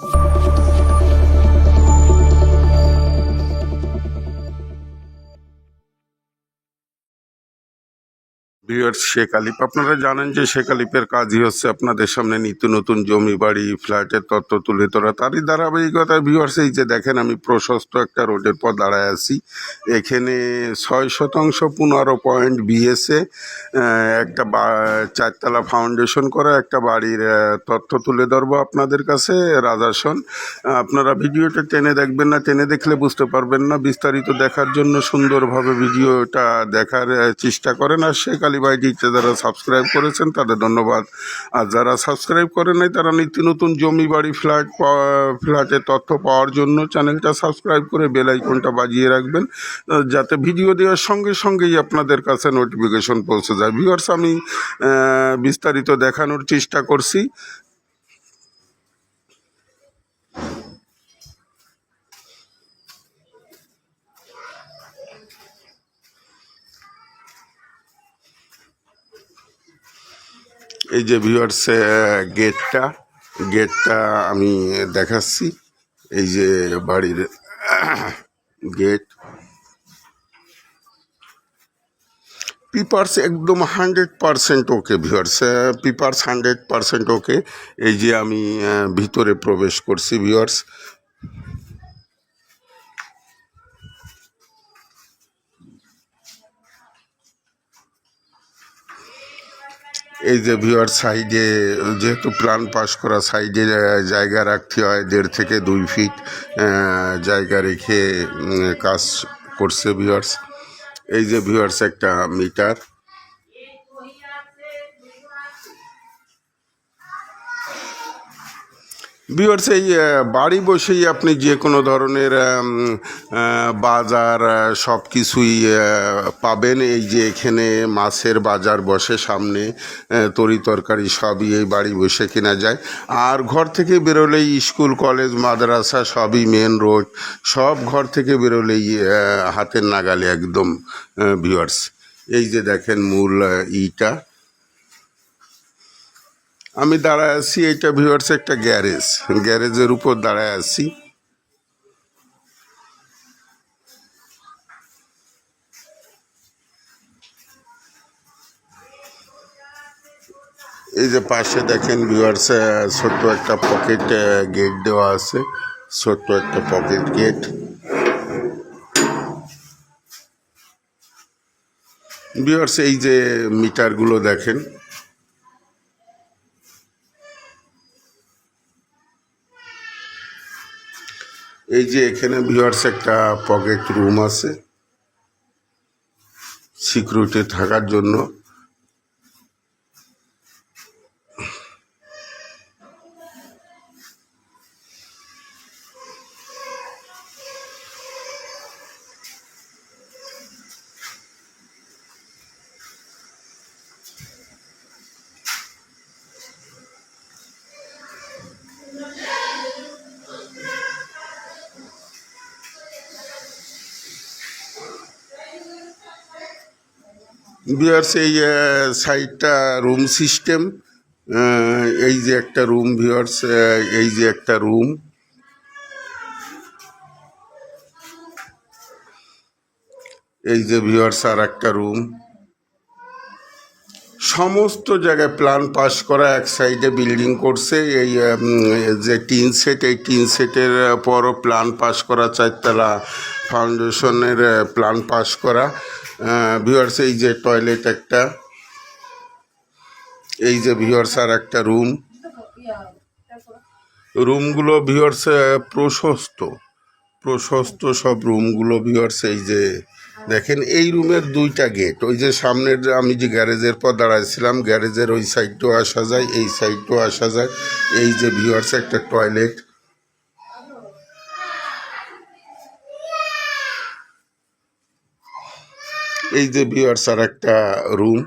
Yeah. Viewers Sheikh আলিপ আপনারা জানেন যে শেখ আলিপের কাজই হচ্ছে আপনাদের সামনে নিত্য নতুন জমি বাড়ি, ফ্ল্যাটের তত্ত্ব তুলে ধরা। তারই ধারাবাহিকতায় ভিউয়ার্স এই যে দেখেন, আমি প্রশস্ত একটা রোডের পর দাঁড়ায় আছি। এখানে ছয় শতাংশ পনেরো পয়েন্ট বিএসএ একটা চারতলা ফাউন্ডেশন করা, একটা বাড়ির তথ্য তুলে ধরবো আপনাদের কাছে, রাজাসন। আপনারা ভিডিওটা টেনে দেখবেন না, টেনে দেখলে বুঝতে পারবেন না। বিস্তারিত দেখার জন্য সুন্দরভাবে ভিডিওটা দেখার চেষ্টা করেন। আর শেখ আলী ভাইটিতে যারা সাবস্ক্রাইব করেছেন তাদের ধন্যবাদ। আর যারা সাবস্ক্রাইব করে নাই, তারা নিত্য নতুন জমি বাড়ি ফ্ল্যাট ফ্ল্যাটের তথ্য পাওয়ার জন্য চ্যানেলটা সাবস্ক্রাইব করে বেল আইকনটা বাজিয়ে রাখবেন যাতে ভিডিও দেওয়ার সঙ্গে সঙ্গেই আপনাদের কাছে নোটিফিকেশন পৌঁছে যায়। ভিউয়ার্স আমি বিস্তারিত দেখানোর চেষ্টা করছি। এই যে ভিউয়ার্স গেটটা গেটটা আমি দেখাচ্ছি। এই যে বাড়ির গেট পিপার্স একদম হান্ড্রেড পারসেন্ট ওকে ভিউয়ার্স পিপার্স হান্ড্রেড পারসেন্ট ওকে এই যে আমি ভিতরে প্রবেশ করছি ভিউয়ার্স এই যে ভিওর সাইডে, যেহেতু প্লান পাশ করা, সাইডে জায়গা রাখতে হয় দেড় থেকে দুই ফিট জায়গা রেখে কাজ করছে ভিউয়ার্স। এই যে ভিউয়ার্স, একটা মিটার। ভিউয়ার্স এই বাড়ি বসেই আপনি যে কোনো ধরনের বাজার সব কিছুই পাবেন। এই যে এখানে মাছের বাজার বসে, সামনে তরি তরকারি সবই এই বাড়ি বসে কেনা যায়। আর ঘর থেকে বেরোলেই স্কুল, কলেজ, মাদ্রাসা সবই মেন রোড সব ঘর থেকে বেরোলেই হাতের নাগালে একদম ভিউয়ার্স এই যে দেখেন মূল ইটা। আমি দাঁড়ায় আছি এটা ভিউয়ার্স একটা গ্যারেজ গ্যারেজের উপর দাঁড়ায় আছি। এই যে পাশে দেখেন ভিউয়ার্স ছোট্ট একটা পকেট গেট দেওয়া আছে। ছোট্ট একটা পকেট গেট ভিউয়ার্স এই যে মিটারগুলো দেখেন। এই যে এখানে ভিউয়ার্স একটা পকেট রুম আছে। সিকিউরিটি থাকার জন্য। ভিউয়ার্স এই সাইডটা রুম সিস্টেম এই যে একটা রুম ভিউয়ার্স এই যে একটা রুম এই যে ভিউয়ার্স আর একটা রুম সমস্ত জায়গায় প্ল্যান পাস করা, এক সাইডে বিল্ডিং করছে, এই যে টিন সেট এই টিন সেটের পরও প্ল্যান পাস করা, চারতলা ফাউন্ডেশনের প্ল্যান পাস করা। ভিউয়ার্স এই যে টয়লেট একটা, এই যে ভিউয়ার্স আর একটা রুম রুমগুলো ভিউয়ার্স প্রশস্ত প্রশস্ত সব রুমগুলো ভিউয়ার্স এই যে দেখেন, এই রুমের দুইটা গেট ওই যে সামনের আমি যে গ্যারেজের পর দাঁড়াইছিলাম, গ্যারেজের ওই সাইডটাও আসা যায়, এই সাইডটাও আসা যায়। এই যে ভিউয়ার্স একটা টয়লেট এই যে ভিউয়ার্স আর একটা রুম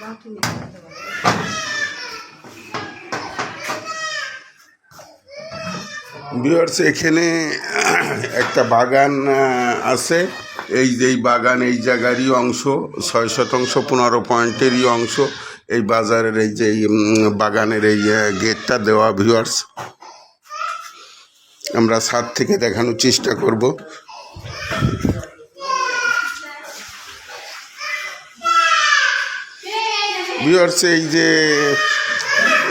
বাথরুমে ভিউয়ার্স এখানে একটা বাগান আছে। এই যে এই বাগান, এই জায়গারই অংশ, ছয় শতাংশ, পনেরো পয়েন্টেরই অংশ। এই বাজারের এই যে বাগানের এই গেটটা দেওয়া ভিউয়ার্স। আমরা ছাদ থেকে দেখানোর চেষ্টা করব। ভিউয়ার্স, এই যে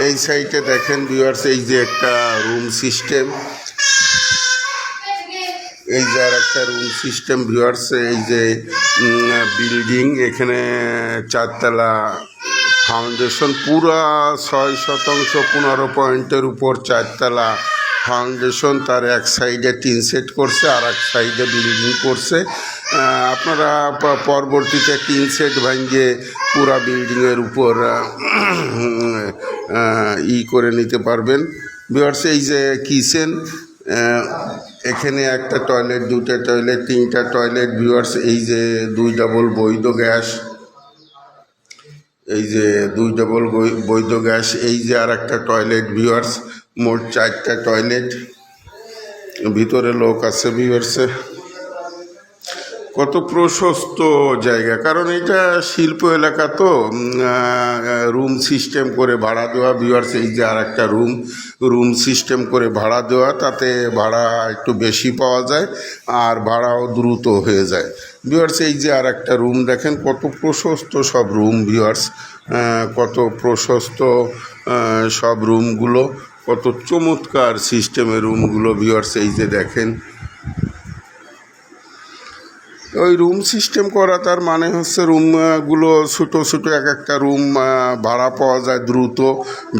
এই সাইডে দেখেন ভিউয়ার্স এই যে একটা রুম সিস্টেম এই যে আর একটা রুম সিস্টেম ভিউয়ার্স এই যে বিল্ডিং এখানে চারতলা ফাউন্ডেশন পুরা ছয় শতাংশ পনেরো পয়েন্টের উপর চারতলা ফাউন্ডেশন তার এক সাইডে টিন সেট করছে, আর এক সাইডে বিল্ডিং করছে। আপনারা পরবর্তীতে টিন সেট ভাঙিয়ে পুরা বিল্ডিংয়ের উপর ই করে নিতে পারবেন। বিহার্স এই যে কিচেন এখানে একটা টয়লেট দুটা টয়লেট তিনটা টয়লেট ভিউয়ার্স এই যে দুই ডাবল বৈধ গ্যাস, এই যে দুই ডবল বৈধ গ্যাস, এই যে আর একটা টয়লেট ভিউয়ার্স মোট চারটা টয়লেট ভিতরে লোক আছে ভিউয়ার্সে কত প্রশস্ত জায়গা। কারণ এটা শিল্প এলাকা তো রুম সিস্টেম করে ভাড়া দেওয়া ভিউয়ার্স এই যে আর একটা রুম রুম সিস্টেম করে ভাড়া দেওয়া, তাতে ভাড়া একটু বেশি পাওয়া যায় আর ভাড়াও দ্রুত হয়ে যায়। ভিউয়ার্স এই যে আর একটা রুম দেখেন কত প্রশস্ত সব রুম ভিউয়ার্স কত প্রশস্ত সব রুমগুলো কত চমৎকার সিস্টেমের রুমগুলো ভিউয়ার্স এই যে দেখেন। ওই রুম সিস্টেম করা, তার মানে হচ্ছে রুমগুলো ছোটো ছোটো এক একটা রুম ভাড়া পাওয়া যায়, দ্রুত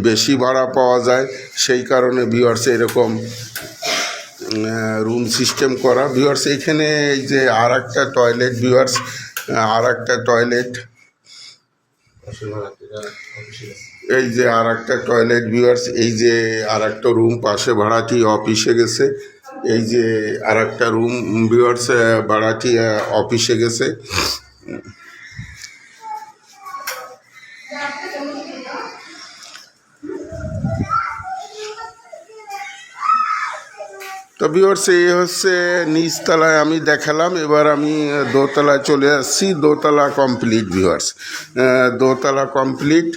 বেশি ভাড়া পাওয়া যায়। সেই কারণে ভিওয়ার্স এরকম রুম সিস্টেম করা। ভিওয়ার্স এখানে এই যে আর একটা টয়লেট ভিওয়ার্স আর একটা টয়লেট এই যে আর একটা টয়লেট ভিউয়ার্স এই যে আর একটা রুম পাশে ভাড়াটি অফিসে গেছে। এই যে আর একটা রুম ভিউয়ার্স ভাড়াটি অফিসে গেছে। তো ভিউয়ার্স এই হচ্ছে নিচতলায় আমি দেখালাম। এবার আমি দোতলায় চলে আসছি। দোতলা কমপ্লিট ভিউয়ার্স দোতলা কমপ্লিট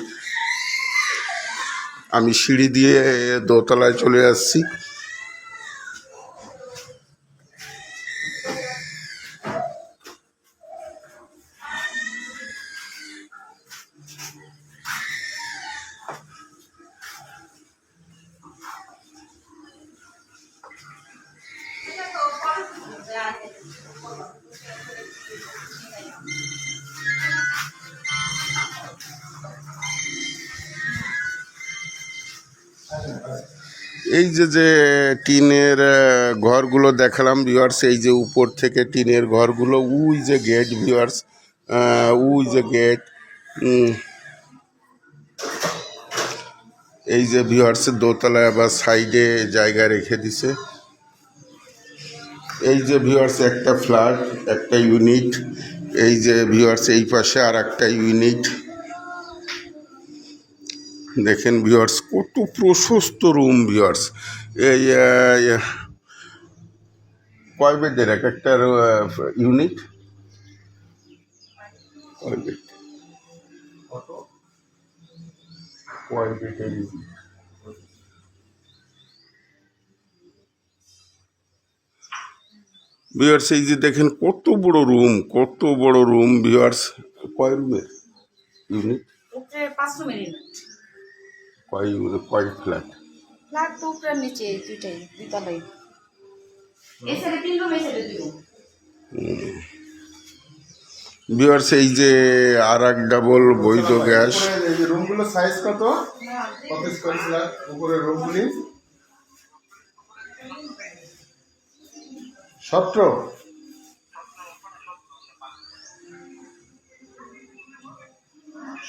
আমি সিঁড়ি দিয়ে দোতলায় চলে আসছি। এই যে যে টিনের ঘরগুলো দেখালাম ভিউয়ার্স এই যে উপর থেকে টিনের ঘরগুলো, উই যে গেট ভিউয়ার্স উই যে গেট এই যে ভিউয়ার্সের দোতলায় আবার সাইডে জায়গা রেখে দিছে। এই যে ভিউয়ার্স একটা ফ্ল্যাট একটা ইউনিট এই যে ভিউয়ার্স এই পাশে আর একটা ইউনিট দেখেন ভিউয়ার্স কত প্রশস্ত রুম ভিউয়ার্স এই কয় বেডের এক একটা ইউনিট কয় বেড কয় বেডের ইউনিট ভিউয়ার্স এই যে দেখেন কত বড় রুম কত বড় রুম ভিউয়ার্স কয় রুমের ইউনিট উপরে পাঁচ রুমের ইউনিট কয় কয় ফ্ল্যাট ফ্ল্যাট তো উপরে নিচে দুইটাই দুইতলাই এই সাইডে তিন রুম এই সাইডে দুই রুম ভিউয়ার্স এই যে আর এক ডাবল বৈধ গ্যাস এই রুমগুলো সাইজ কত? কত স্কোয়ার ফ্ল্যাট উপরের রুমগুলি সতেরো।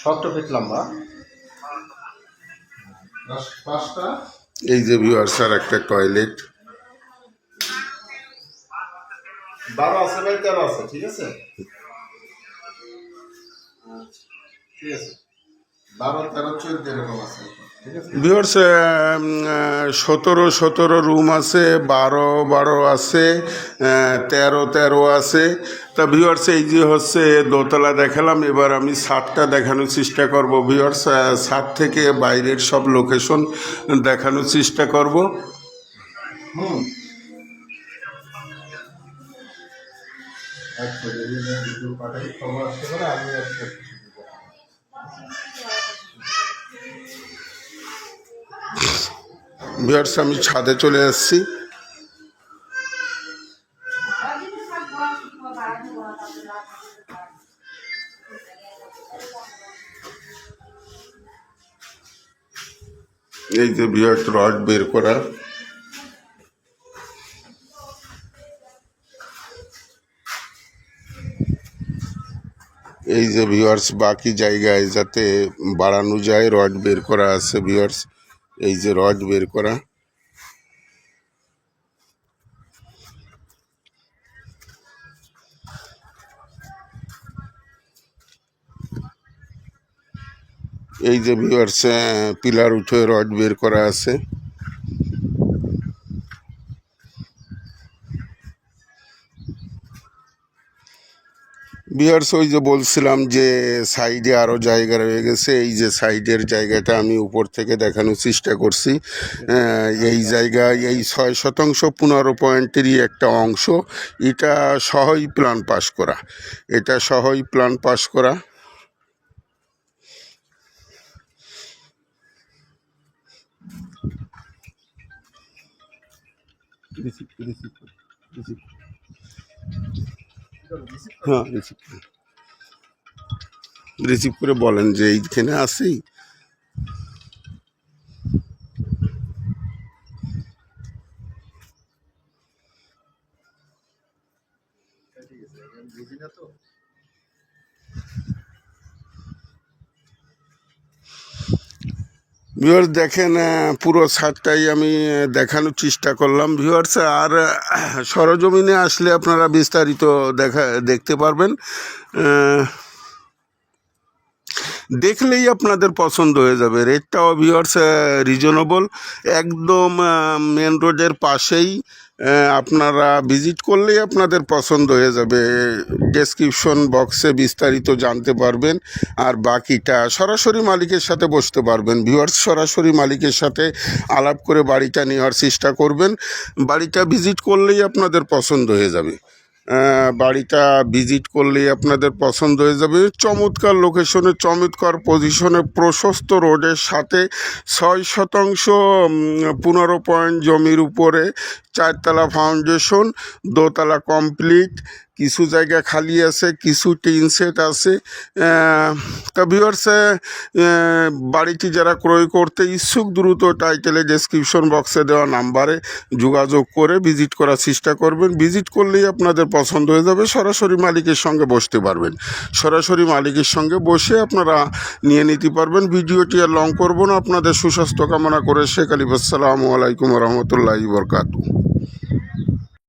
সতেরো ফিট লম্বা এই যে ভিউয়ার স্যার একটা টয়লেট বারো আছে ভাই তেরো আছে ঠিক আছে? ঠিক আছে। ভিওর্স সতেরো সতেরো রুম আছে বারো বারো আছে তেরো তেরো আছে। তা ভিওর্স এই যে হচ্ছে দোতলা দেখালাম এবার আমি সাতটা দেখানোর চেষ্টা করব। ভিওর্স সাত থেকে বাইরের সব লোকেশন দেখানোর চেষ্টা করব। হুম। আচ্ছা পাঠাই খবর আসতে পারে আমি ভিওর্স আমি ছাদে চলে এসেছি। এই যে ভিওর্স রড বের করা। এই যে ভিউয়ার্স বাকি জায়গায় যাতে বাড়ানো যায়, রড বের করা আছে ভিউয়ার্স এই যে রড বের করা। এই যে ভিউয়ার্স পিলার উঠে রড বের করা আছে। বিহার্স ওই যে বলছিলাম যে সাইডে আরও জায়গা রয়ে গেছে, এই যে সাইডের জায়গাটা আমি উপর থেকে দেখানোর চেষ্টা করছি। এই জায়গায় এই ছয় শতাংশ পনেরো পয়েন্টেরই একটা অংশ, এটা সহই প্ল্যান পাস করা। এটা সহই প্ল্যান পাস করা। হ্যাঁ রিসিভ রিসিভ করে বলেন যে এইখানে আসি ভিউয়ার্স দেখেন পুরো ছাদটাই আমি দেখানোর চেষ্টা করলাম। ভিউয়ার্স, আর সরজমিনে আসলে আপনারা বিস্তারিত দেখা, দেখতে পারবেন। দেখলেই আপনাদের পছন্দ হয়ে যাবে। রেটটাও ভিউয়ার্স রিজনেবল একদম মেন রোডের পাশেই আপনারা ভিজিট করলেই আপনাদের পছন্দ হয়ে যাবে। ডেসক্রিপশন বক্সে বিস্তারিত জানতে পারবেন, আর বাকিটা সরাসরি মালিকের সাথে বসতে পারবেন। ভিউয়ার্স সরাসরি মালিকের সাথে আলাপ করে বাড়িটা নেওয়ার চেষ্টা করবেন। বাড়িটা ভিজিট করলেই আপনাদের পছন্দ হয়ে যাবে। বাড়িটা ভিজিট করলেই আপনাদের পছন্দ হয়ে যাবে। চমৎকার লোকেশনে চমৎকার পজিশনে প্রশস্ত রোডের সাথে ছয় শতাংশ পনেরো পয়েন্ট জমির উপরে চারতলা ফাউন্ডেশন দোতলা কমপ্লিট কিছু জায়গা খালি আছে, কিছু টিন সেট আছে। তা ভিউয়ার্স বাড়িটি যারা ক্রয় করতে ইচ্ছুক, দ্রুত টাইটেলে ডেসক্রিপশন বক্সে দেওয়া নাম্বারে যোগাযোগ করে ভিজিট করার চেষ্টা করবেন। ভিজিট করলেই আপনাদের পছন্দ হয়ে যাবে। সরাসরি মালিকের সঙ্গে বসতে পারবেন। সরাসরি মালিকের সঙ্গে বসে আপনারা নিয়ে নিতে পারবেন। ভিডিওটি আর লং করব না। আপনাদের সুস্বাস্থ্য কামনা করে শেখ আলী আসসালামু আলাইকুম রহমতুল্লাহি বরকাতু